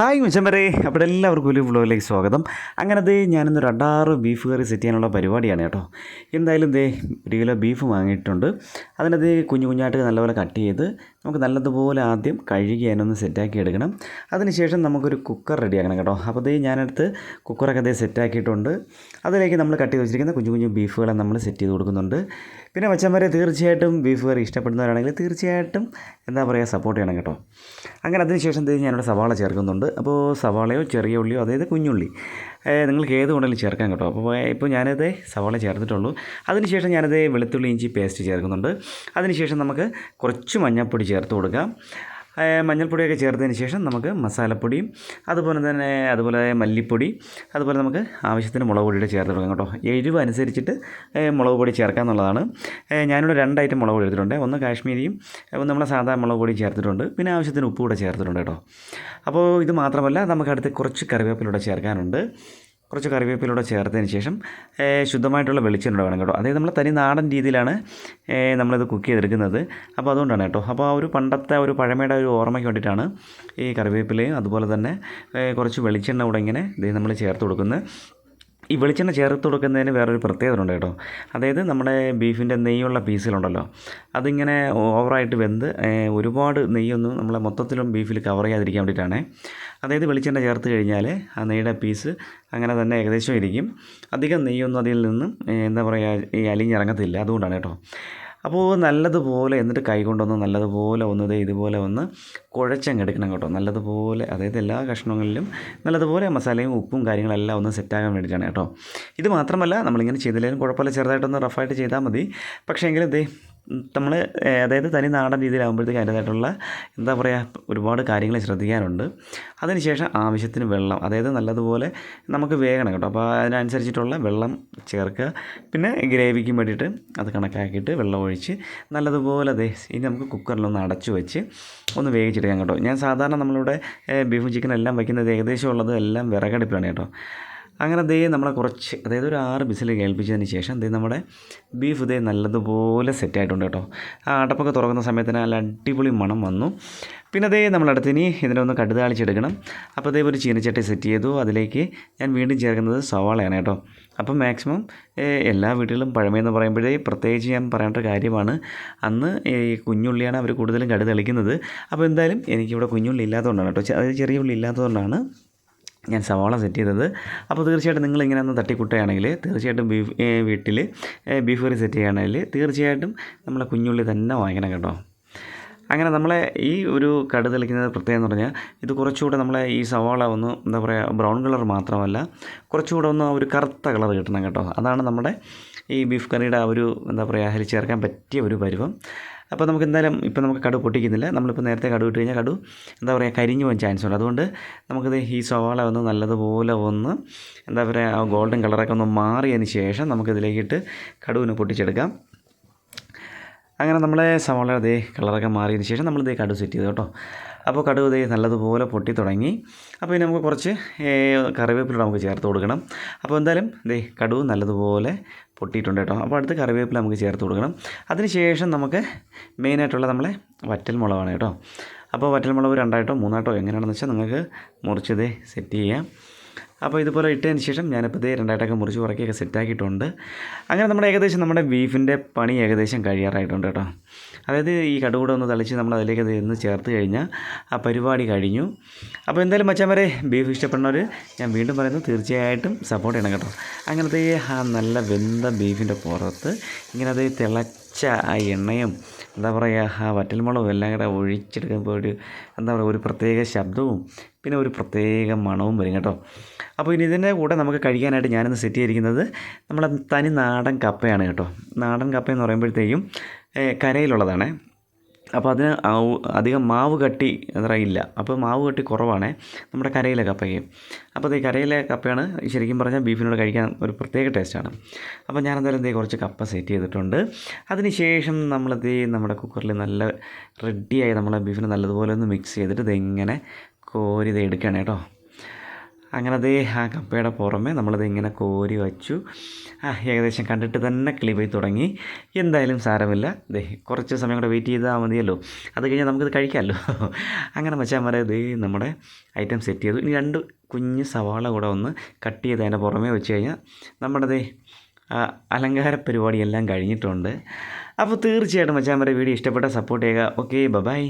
Hi മിച്ചമ്പരെ അപ്പോൾ എല്ലാവർക്കും ഒരു വ്ലോഗിലേക്ക് സ്വാഗതം. അങ്ങനെ ദേ ഞാനിന്ന് രണ്ടാറ് ബീഫ് കറി സെറ്റ് ചെയ്യാനുള്ള പരിപാടിയാണ് കേട്ടോ. എന്തായാലും ദേ ഒരു കിലോ ബീഫ് വാങ്ങിയിട്ടുണ്ട്. അതിനത് കുഞ്ഞു കുഞ്ഞായിട്ട് നല്ലപോലെ കട്ട് ചെയ്ത് നമുക്ക് നല്ലതുപോലെ ആദ്യം കഴുകി അതിനൊന്ന് സെറ്റാക്കി എടുക്കണം. അതിനുശേഷം നമുക്കൊരു കുക്കർ റെഡിയാക്കണം കേട്ടോ. അപ്പോൾ ദേ ഞാനെടുത്ത് കുക്കറൊക്കെ ദേ സെറ്റാക്കിയിട്ടുണ്ട്. അതിലേക്ക് നമ്മൾ കട്ട് ചെയ്ത് വെച്ചിരിക്കുന്ന കുഞ്ഞു കുഞ്ഞു ബീഫുകളെ നമ്മൾ സെറ്റ് ചെയ്ത് കൊടുക്കുന്നുണ്ട്. പിന്നെ മച്ചന്മാരെ തീർച്ചയായിട്ടും ബീഫ് കറി ഇഷ്ടപ്പെടുന്നവരാണെങ്കിൽ തീർച്ചയായിട്ടും എന്താ പറയുക സപ്പോർട്ട് ചെയ്യണം കേട്ടോ. അങ്ങനെ അതിനുശേഷം ഞാനിവിടെ സവാള ചേർക്കുന്നുണ്ട്. അപ്പോൾ സവാളയോ ചെറിയ ഉള്ളിയോ അതായത് കുഞ്ഞുള്ളി. നിങ്ങൾക്ക് ഏത് ഉണ്ടെങ്കിലും ചേർക്കാം കേട്ടോ. അപ്പോൾ ഇപ്പോൾ ഞാനത് സവാള ചേർത്തിട്ടുള്ളൂ. അതിനുശേഷം ഞാനത് വെളുത്തുള്ളി ഇഞ്ചി പേസ്റ്റ് ചേർക്കുന്നുണ്ട്. അതിനുശേഷം നമുക്ക് കുറച്ച് മഞ്ഞൾപ്പൊടി ചേർത്ത് കൊടുക്കാം. മഞ്ഞൾപ്പൊടിയൊക്കെ ചേർത്തതിന് ശേഷം നമുക്ക് മസാലപ്പൊടിയും അതുപോലെ തന്നെ അതുപോലെ മല്ലിപ്പൊടി അതുപോലെ നമുക്ക് ആവശ്യത്തിന് മുളക് പൊടിയുടെ ചേർത്ത് കൊടുക്കാം കേട്ടോ. എരിവ് അനുസരിച്ചിട്ട് മുളക് പൊടി ചേർക്കുക എന്നുള്ളതാണ്. ഞാനിവിടെ രണ്ട് ഐറ്റം മുളക് പൊടി എടുത്തിട്ടുണ്ട്. ഒന്ന് കാശ്മീരിയും ഒന്ന് നമ്മുടെ സാധാ മുളക് പൊടി ചേർത്തിട്ടുണ്ട്. പിന്നെ ആവശ്യത്തിന് ഉപ്പ് കൂടെ ചേർത്തിട്ടുണ്ട് കേട്ടോ. അപ്പോൾ ഇത് മാത്രമല്ല നമുക്ക് അടുത്ത് കുറച്ച് കറിവേപ്പിലൂടെ ചേർക്കാനുണ്ട്. കുറച്ച് കറിവേപ്പിലൂടെ ചേർത്തതിന് ശേഷം ശുദ്ധമായിട്ടുള്ള വെളിച്ചെണ്ണ വേണം കേട്ടോ. അതായത് നമ്മൾ തനി നാടൻ രീതിയിലാണ് നമ്മളിത് കുക്ക് ചെയ്തെടുക്കുന്നത്. അപ്പോൾ അതുകൊണ്ടാണ് കേട്ടോ. അപ്പോൾ ആ ഒരു പണ്ടത്തെ ഒരു പഴമയുടെ ഒരു ഓർമ്മയ്ക്ക് വേണ്ടിയിട്ടാണ് ഈ കറിവേപ്പിലയും അതുപോലെ തന്നെ കുറച്ച് വെളിച്ചെണ്ണ കൂടെ ഇങ്ങനെ ഇത് നമ്മൾ ചേർത്ത് കൊടുക്കുന്നത്. ഈ വെളിച്ചെണ്ണ ചേർത്ത് കൊടുക്കുന്നതിന് വേറൊരു പ്രത്യേകത ഉണ്ട് കേട്ടോ. അതായത് നമ്മുടെ ബീഫിന്റെ നെയ്യുള്ള പീസിലുണ്ടല്ലോ അതിങ്ങനെ ഓവറായിട്ട് വെന്ത് ഒരുപാട് നെയ്യൊന്നും നമ്മളെ മൊത്തത്തിലും ബീഫിൽ കവർ ചെയ്യാതിരിക്കാൻ വേണ്ടിയിട്ടാണ്. അതായത് വെളിച്ചെണ്ണ ചേർത്ത് കഴിഞ്ഞാൽ ആ നെയ്യുടെ പീസ് അങ്ങനെ തന്നെ ഏകദേശം ഇരിക്കും. അധികം നെയ്യൊന്നും അതിൽ നിന്നും എന്താ പറയുക ഈ അലിഞ്ഞിറങ്ങത്തില്ല. അതുകൊണ്ടാണ് കേട്ടോ. അപ്പോൾ നല്ലതുപോലെ എന്നിട്ട് കൈ നല്ലതുപോലെ ഒന്ന് ദേ ഇതുപോലെ ഒന്ന് കുഴച്ചങ്ങ് എടുക്കണം കേട്ടോ. നല്ലതുപോലെ അതായത് എല്ലാ കഷ്ണങ്ങളിലും നല്ലതുപോലെ മസാലയും ഉപ്പും കാര്യങ്ങളെല്ലാം ഒന്ന് സെറ്റാകാൻ വേണ്ടിയിട്ടാണ് കേട്ടോ. ഇത് മാത്രമല്ല നമ്മളിങ്ങനെ ചെയ്തില്ലെങ്കിലും കുഴപ്പമില്ല ചെറുതായിട്ടൊന്ന് റഫായിട്ട് ചെയ്താൽ മതി. പക്ഷേ എങ്കിലും ദേ നമ്മൾ അതായത് തനി നാടൻ രീതിയിലാകുമ്പോഴത്തേക്ക് അതിന്റേതായിട്ടുള്ള എന്താ പറയുക ഒരുപാട് കാര്യങ്ങൾ ശ്രദ്ധിക്കാനുണ്ട്. അതിനുശേഷം ആവശ്യത്തിന് വെള്ളം അതായത് നല്ലതുപോലെ നമുക്ക് വേകണം കേട്ടോ. അപ്പോൾ അതിനനുസരിച്ചിട്ടുള്ള വെള്ളം ചേർക്കുക. പിന്നെ ഗ്രേവിക്ക് വേണ്ടിയിട്ട് അത് കണക്കാക്കിയിട്ട് വെള്ളം ഒഴിച്ച് നല്ലതുപോലെ ദേ ഇനി നമുക്ക് കുക്കറിലൊന്ന് അടച്ചു വെച്ച് ഒന്ന് വേവിച്ചെടുക്കാം കേട്ടോ. ഞാൻ സാധാരണ നമ്മളിവിടെ ബീഫും ചിക്കനും എല്ലാം വയ്ക്കുന്നത് ഏകദേശം ഉള്ളത് എല്ലാം വിറകടുപ്പിലാണ് കേട്ടോ. അങ്ങനെ ദേ നമ്മളെ കുറച്ച് അതായത് ഒരു ആറ് ബിസിൽ കേൾപ്പിച്ചതിന് ശേഷം ദേ നമ്മുടെ ബീഫ് ദേ നല്ലതുപോലെ സെറ്റായിട്ടുണ്ട് കേട്ടോ. ആ അടപ്പൊക്കെ തുറക്കുന്ന സമയത്തിന് നല്ല അടിപൊളി മണം വന്നു. പിന്നെ ദേ നമ്മളടുത്ത് ഇനി ഇതിനെ ഒന്ന് കടുതാളിച്ചെടുക്കണം. അപ്പോൾ ദേ ഒരു ചീനച്ചട്ടി സെറ്റ് ചെയ്തു. അതിലേക്ക് ഞാൻ വീണ്ടും ചേർക്കുന്നത് സവാളയാണ് കേട്ടോ. അപ്പം മാക്സിമം എല്ലാ വീട്ടിലും പഴമയെന്ന് പറയുമ്പോഴേ പ്രത്യേകിച്ച് ഞാൻ പറയേണ്ട കാര്യമാണ്. അന്ന് ഈ കുഞ്ഞുള്ളിയാണ് അവർ കൂടുതലും കടുതളിക്കുന്നത്. അപ്പോൾ എന്തായാലും എനിക്കിവിടെ കുഞ്ഞുള്ളി ഇല്ലാത്തതുകൊണ്ടാണ് കേട്ടോ അതായത് ചെറിയ ഉള്ളി ഇല്ലാത്തതുകൊണ്ടാണ് ഞാൻ സവാള സെറ്റ് ചെയ്തത്. അപ്പോൾ തീർച്ചയായിട്ടും നിങ്ങൾ ഇങ്ങനെ ഒന്ന് തട്ടിക്കുട്ടുകയാണെങ്കിൽ തീർച്ചയായിട്ടും ബീഫ് വീട്ടിൽ ബീഫ് കറി സെറ്റ് ചെയ്യുകയാണെങ്കിൽ തീർച്ചയായിട്ടും നമ്മളെ കുഞ്ഞുള്ളി തന്നെ വാങ്ങിക്കണം കേട്ടോ. അങ്ങനെ നമ്മളെ ഈ ഒരു കടു തെളിക്കുന്നത് പ്രത്യേകം എന്ന് പറഞ്ഞാൽ ഇത് കുറച്ചുകൂടെ നമ്മളെ ഈ സവാള ഒന്ന് എന്താ പറയുക ബ്രൗൺ കളർ മാത്രമല്ല കുറച്ചുകൂടെ ഒന്ന് ഒരു കറുത്ത കളർ കിട്ടണം കേട്ടോ. അതാണ് നമ്മുടെ ഈ ബീഫ് കറിയുടെ ആ ഒരു എന്താ പറയുക അതിൽ ചേർക്കാൻ പറ്റിയ ഒരു പരുവം. അപ്പോൾ നമുക്ക് എന്തായാലും ഇപ്പോൾ നമുക്ക് കടു പൊട്ടിക്കുന്നില്ല. നമ്മളിപ്പോൾ നേരത്തെ കടു ഇട്ട് കഴിഞ്ഞാൽ കടു എന്താ പറയുക കരിഞ്ഞു പോകാൻ ചാൻസ് ഉണ്ട് അതുകൊണ്ട് നമുക്കിത് ഈ സവാള ഒന്ന് നല്ലതുപോലെ ഒന്ന് എന്താ പറയുക ഗോൾഡൻ കളറൊക്കെ ഒന്ന് മാറിയതിന് ശേഷം നമുക്കിതിലേക്കിട്ട് കടുവിനെ പൊട്ടിച്ചെടുക്കാം. അങ്ങനെ നമ്മളെ സവാളയുടെ ദേ കളറൊക്കെ മാറിയതിന് ശേഷം നമ്മൾ ദേ കടു സെറ്റ് ചെയ്തു കേട്ടോ. അപ്പോൾ കടുവ് ദേ നല്ലതുപോലെ പൊട്ടി തുടങ്ങി. അപ്പോൾ ഇനി നമുക്ക് കുറച്ച് കറിവേപ്പില നമുക്ക് ചേർത്ത് കൊടുക്കണം. അപ്പോൾ എന്തായാലും ദേ കടുവ് നല്ലതുപോലെ പൊട്ടിയിട്ടുണ്ട് കേട്ടോ. അപ്പോൾ അടുത്ത് കറിവേപ്പില നമുക്ക് ചേർത്ത് കൊടുക്കണം. അതിനുശേഷം നമുക്ക് മെയിനായിട്ടുള്ള നമ്മളെ വറ്റൽ മുളകാണ് കേട്ടോ. അപ്പോൾ വറ്റൽ മുളക് രണ്ടായിട്ടോ മൂന്നായിട്ടോ എങ്ങനെയാണെന്ന് വെച്ചാൽ നിങ്ങൾക്ക് മുറിച്ചത് സെറ്റ് ചെയ്യാം. അപ്പോൾ ഇതുപോലെ ഇട്ടതിന് ശേഷം ഞാനിപ്പോൾ ഇതേ രണ്ടായിട്ടൊക്കെ മുറിച്ച് കുറയ്ക്കൊക്കെ സെറ്റാക്കിയിട്ടുണ്ട്. അങ്ങനെ നമ്മുടെ ഏകദേശം നമ്മുടെ ബീഫിന്റെ പണി ഏകദേശം കഴിയാറായിട്ടുണ്ട് കേട്ടോ. അതായത് ഈ കടുകൂടെ ഒന്ന് തളിച്ച് നമ്മൾ അതിലേക്ക് അത് ഇന്ന് ചേർത്ത് കഴിഞ്ഞാൽ ആ പരിപാടി കഴിഞ്ഞു. അപ്പോൾ എന്തായാലും മച്ചാൻ വരെ ബീഫ് ഇഷ്ടപ്പെടുന്നവർ ഞാൻ വീണ്ടും പറയുന്നത് തീർച്ചയായിട്ടും സപ്പോർട്ട് ചെയ്യണം കേട്ടോ. അങ്ങനത്തെ ആ നല്ല വെന്ത ബീഫിന്റെ പുറത്ത് ഇങ്ങനെ അത് തിളച്ച ആ എണ്ണയും എന്താ പറയുക ആ വറ്റൽമുളകും എല്ലാം കൂടെ ഒഴിച്ചെടുക്കുമ്പോൾ ഒരു എന്താ പറയുക ഒരു പ്രത്യേക ശബ്ദവും പിന്നെ ഒരു പ്രത്യേക മണവും വരും കേട്ടോ. അപ്പോൾ ഇനി ഇതിന്റെ കൂടെ നമുക്ക് കഴിക്കാനായിട്ട് ഞാനിന്ന് സെറ്റ് ചെയ്തിരിക്കുന്നത് നമ്മുടെ തനി നാടൻ കപ്പയാണ് കേട്ടോ. നാടൻ കപ്പ എന്ന് പറയുമ്പോഴത്തേക്കും കരയിലുള്ളതാണ്. അപ്പോൾ അതിന് അധികം മാവ് കട്ടി എന്താ ഇല്ല. അപ്പോൾ മാവ് കട്ടി കുറവാണ് നമ്മുടെ കരയിലെ കപ്പയ്ക്ക്. അപ്പോൾ ഈ കരയിലെ കപ്പയാണ് ശരിക്കും പറഞ്ഞാൽ ബീഫിനോട് കഴിക്കാൻ ഒരു പ്രത്യേക ടേസ്റ്റാണ്. അപ്പോൾ ഞാൻ എന്തായാലും ഇതേ കുറച്ച് കപ്പ സെറ്റ് ചെയ്തിട്ടുണ്ട്. അതിനുശേഷം നമ്മളത് നമ്മുടെ കുക്കറിൽ നല്ല റെഡിയായി നമ്മളെ ബീഫിനെ നല്ലതുപോലെ ഒന്ന് മിക്സ് ചെയ്തിട്ട് ഇതെങ്ങനെ കോരി ഇത് കേട്ടോ. അങ്ങനെ അതേ ആ കപ്പയുടെ പുറമെ നമ്മളത് ഇങ്ങനെ കോരി വച്ചു. ആ ഏകദേശം കണ്ടിട്ട് തന്നെ കിളിപോയി തുടങ്ങി. എന്തായാലും സാരമില്ല. ദേ കുറച്ച് സമയം കൂടെ വെയിറ്റ് ചെയ്താൽ മതിയല്ലോ. അത് കഴിഞ്ഞാൽ നമുക്കിത് കഴിക്കാമല്ലോ. അങ്ങനെ മതി ഇത് നമ്മുടെ ഐറ്റം സെറ്റ് ചെയ്തു. ഇനി രണ്ട് കുഞ്ഞ് സവാള കൂടെ ഒന്ന് കട്ട് ചെയ്ത് അതിന്റെ പുറമേ വെച്ച് കഴിഞ്ഞാൽ നമ്മുടെ ദേ അലങ്കാര പരിപാടിയെല്ലാം കഴിഞ്ഞിട്ടുണ്ട്. അപ്പോൾ തീർച്ചയായിട്ടും വെച്ചാൽ മതി വീഡിയോ ഇഷ്ടപ്പെട്ട സപ്പോർട്ട് ചെയ്യുക. Okay bye